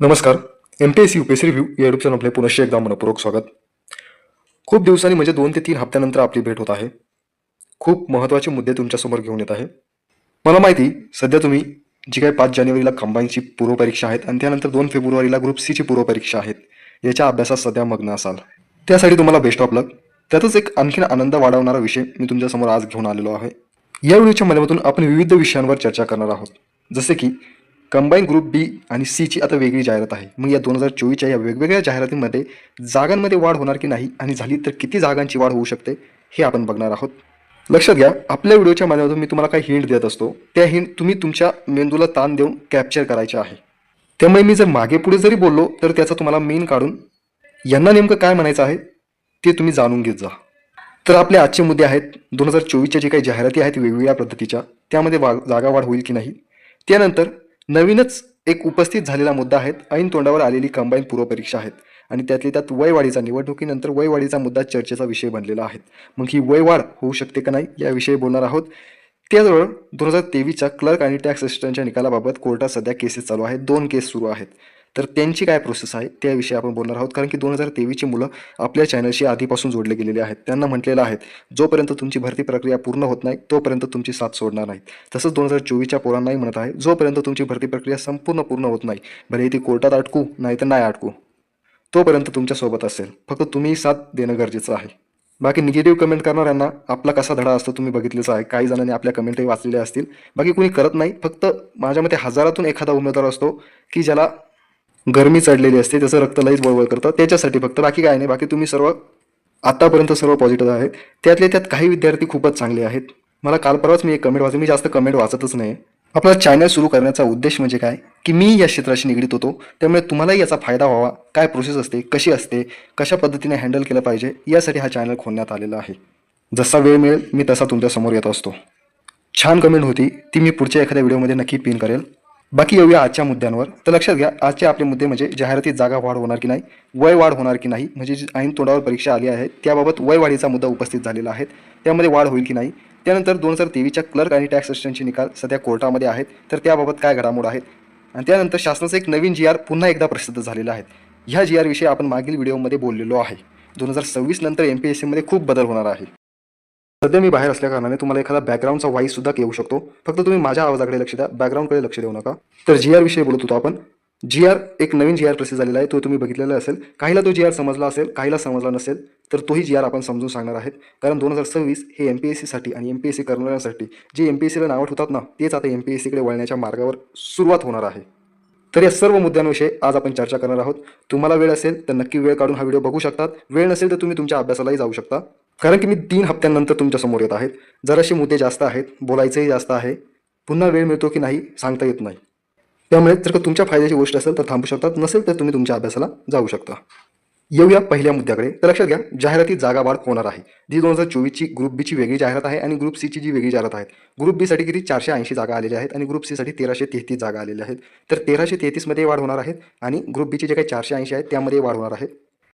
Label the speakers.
Speaker 1: नमस्कार. M P S C U P S C review या YouTube channel आपले पुनश्च एकदा मनपूर्वक स्वागत. खूप दिवसांनी म्हणजे दोन ते तीन हप्त्यानंतर आपली भेट होत आहे. खूप महत्त्वाचे मुद्दे तुमच्यासमोर घेऊन येत आहे. मला माहिती सध्या तुम्ही जी काही पाच जानेवारीला कंबाईनची पूर्वपरीक्षा आहेत आणि त्यानंतर दोन फेब्रुवारीला ग्रुप सीची पूर्वपरीक्षा आहेत याच्या अभ्यासात सध्या मग्न असाल. त्यासाठी तुम्हाला बेस्ट ऑफ लक त्यातच एक आणखीन आनंद वाढवणारा विषय मी तुमच्यासमोर आज घेऊन आलेलो आहे. या व्हिडिओच्या माध्यमातून आपण विविध विषयांवर चर्चा करणार आहोत. जसे की कंबाईन ग्रुप बी आणि सीची आता वेगळी जाहिरात आहे. मग या दोन हजार चोवीसच्या या वेगवेगळ्या जाहिरातींमध्ये जागांमध्ये वाढ होणार की नाही आणि झाली तर किती जागांची वाढ होऊ शकते हे आपण बघणार आहोत. लक्षात घ्या आपल्या व्हिडिओच्या माध्यमातून मी तुम्हाला काही हिंट देत असतो. त्या हिंट तुम्ही तुमच्या मेंदूला ताण देऊन कॅप्चर करायचे आहे. त्यामुळे मी जर मागे पुढे जरी बोललो तर त्याचा तुम्हाला मेन काढून यांना नेमकं काय म्हणायचं आहे ते तुम्ही जाणून घेत जा. तर आपले आजचे मुद्दे आहेत दोन हजार चोवीसच्या जे काही जाहिराती आहेत वेगवेगळ्या पद्धतीच्या त्यामध्ये वा जागा वाढ होईल की नाही. त्यानंतर नवीनच एक उपस्थित झालेला मुद्दा आहेत ऐन तोंडावर आलेली कंबाईन पूर्वपरीक्षा आहेत. आणि त्यातली त्यात वयवाढीचा निवडणुकीनंतर वयवाढीचा मुद्दा चर्चेचा विषय बनलेला आहे. मग ही वयवाढ होऊ शकते का नाही याविषयी बोलणार आहोत. त्याजवळ दोन हजार तेवीसच्या क्लर्क आणि टॅक्स असिस्टंटच्या निकालाबाबत कोर्टात सध्या केसेस चालू आहेत. दोन केस सुरू आहेत. तर त्यांची काय प्रोसेस आहे त्याविषयी आपण बोलणार आहोत. कारण की दोन हजार तेवीसची मुलं आपल्या चॅनलशी आधीपासून जोडले गेलेले आहेत. त्यांना म्हटलेलं आहे जोपर्यंत तुमची भरती प्रक्रिया पूर्ण होत नाही तोपर्यंत तुमची साथ सोडणार नाही तसंच दोन हजार चोवीसच्या पोरांनाही म्हणत आहे जोपर्यंत तुमची भरती प्रक्रिया संपूर्ण पूर्ण होत नाही भले ती कोर्टात अटकू नाही तर नाही अटकू तोपर्यंत तुमच्यासोबत असेल. फक्त तुम्ही साथ देणं गरजेचं आहे. बाकी निगेटिव्ह कमेंट करणाऱ्यांना आपला कसा धडा असतो तुम्ही बघितलेच आहे. काही जणांनी आपल्या कमेंटही वाचलेल्या असतील. बाकी कोणी करत नाही फक्त माझ्या मते हजारातून एखादा उमेदवार असतो की ज्याला गरमी चढलेली असते त्याचं रक्त लईच बळबळ करतं त्याच्यासाठी फक्त. बाकी काय नाही बाकी तुम्ही सर्व आतापर्यंत सर्व पॉझिटिव्ह आहेत. त्यातले त्यात काही विद्यार्थी खूपच चांगले आहेत. मला काल परवाच मी एक कमेंट वाचली मी जास्त कमेंट वाचतच नाही. आपला चॅनल सुरू करण्याचा उद्देश म्हणजे काय? की मी या क्षेत्राशी निगडीत होतो त्यामुळे तुम्हालाही याचा फायदा व्हावा. काय प्रोसेस असते कशी असते कशा पद्धतीने हँडल केलं पाहिजे यासाठी हा चॅनल खोलण्यात आलेला आहे. जसा वेळ मिळेल मी तसा तुमच्यासमोर येत असतो. छान कमेंट होती ती मी पुढच्या एखाद्या व्हिडिओमध्ये नक्की पिन करेल. बाकी येऊया आजच्या मुद्द्यांवर. तर लक्षात घ्या आजचे आपले मुद्दे म्हणजे जाहिरातीत जागा वाढ होणार की नाही वय वाढ होणार की नाही म्हणजे जी ऐन तोंडावर परीक्षा आली आहे त्याबाबत वय वाढीचा मुद्दा उपस्थित झालेला आहे. त्यामध्ये वाढ होईल की नाही? त्यानंतर दोन हजार तेवीसच्या क्लर्क आणि टॅक्स असिस्टंटचे निकाल सध्या कोर्टामध्ये आहेत. तर त्याबाबत काय घडामोड आहेत? आणि त्यानंतर शासनाचं एक नवीन जी आर पुन्हा एकदा प्रसिद्ध झालेला आहे. ह्या जी आरविषयी आपण मागील व्हिडिओमध्ये बोललेलो आहे. दोन हजार सव्वीस नंतर एम पी एस सीमध्ये खूप बदल होणार आहे. सध्या मी बाहेर असल्या कारणाने तुम्हाला एखादा बॅकग्राऊंडचा व्हॉइस सुद्धा येऊ शकतो. फक्त तुम्ही माझ्या आवाजाकडे लक्ष द्या. बॅकग्राऊंडकडे लक्ष देऊ नका. तर जी आर विषयी बोलत होतो आपण. जी आर एक नवीन जी आर प्रसिद्ध झालेला आहे. तो तुम्ही बघितलेला असेल. काहीला तो जी आर समजला असेल काहीला समजला नसेल तर तोही जी आर आपण समजून सांगणार आहेत. कारण दोन हजार सव्वीस हे एम पी एस सीसाठी आणि एम पी एस सी करणाऱ्यांसाठी जे एम पी एस सीला नावं ठेवतात ना तेच आता एम पी एस सीकडे वळण्याच्या मार्गावर सुरुवात होणार आहे. तर या सर्व मुद्द्यांविषयी आज आपण चर्चा करणार आहोत. तुम्हाला वेळ असेल तर नक्की वेळ काढून हा व्हिडिओ बघू शकतात. वेळ नसेल तर तुम्ही तुमच्या अभ्यासालाही जाऊ शकता. कारण की मी तीन हप्त्यानंतर तुमच्यासमोर येत आहेत जराशे मुद्दे जास्त आहेत बोलायचंही जास्त आहे. पुन्हा वेळ मिळतो की नाही सांगता येत नाही. त्यामुळे जर का तुमच्या फायद्याची गोष्ट असेल तर थांबू शकतात नसेल तर तुम्ही तुमच्या अभ्यासाला जाऊ शकता. येऊया पहिल्या मुद्द्याकडे. तर लक्षात घ्या जाहिरातीत जागा वाढ होणार आहे. जी दोन हजार चोवीसची ग्रुप बीची वेगळी जाहिरात आहे आणि ग्रुप सीची जी वेगळी जाहिरात आहे. ग्रुप बीसाठी किती? चारशे ऐंशी जागा आलेल्या आहेत आणि ग्रुप सीसाठी तेराशे तेहतीस जागा आलेल्या आहेत. तर तेराशे तेहतीसमध्ये वाढ होणार आहेत आणि ग्रुप बीचे जे काही चारशे ऐंशी आहेत त्यामध्ये वाढ होणार आहे.